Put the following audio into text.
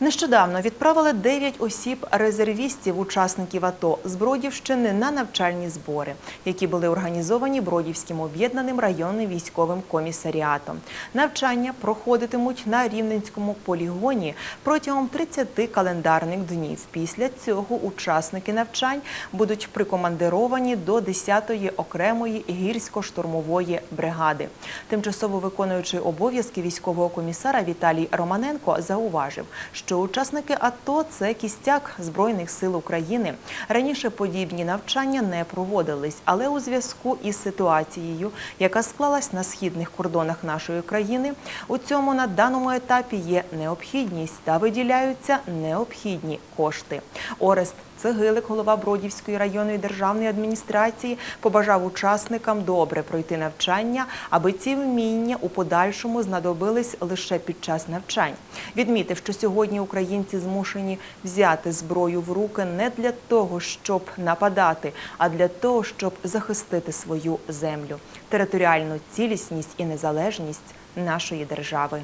Нещодавно відправили 9 осіб резервістів, учасників АТО з Бродівщини на навчальні збори, які були організовані Бродівським об'єднаним районним військовим комісаріатом. Навчання проходитимуть на Рівненському полігоні протягом 30 календарних днів. Після цього учасники навчань будуть прикомандировані до 10-ї окремої гірсько-штурмової бригади. Тимчасово виконуючий обов'язки військового комісара Віталій Романенко зауважив, що учасники АТО це кістяк збройних сил України. Раніше подібні навчання не проводились, але у зв'язку із ситуацією, яка склалась на східних кордонах нашої країни, у цьому на даному етапі є необхідність та виділяються необхідні кошти. Орест Цегилик, голова Бродівської районної державної адміністрації, побажав учасникам добре пройти навчання, аби ці вміння у подальшому знадобились лише під час навчань. Відмітив, що сьогодні українці змушені взяти зброю в руки не для того, щоб нападати, а для того, щоб захистити свою землю, територіальну цілісність і незалежність нашої держави.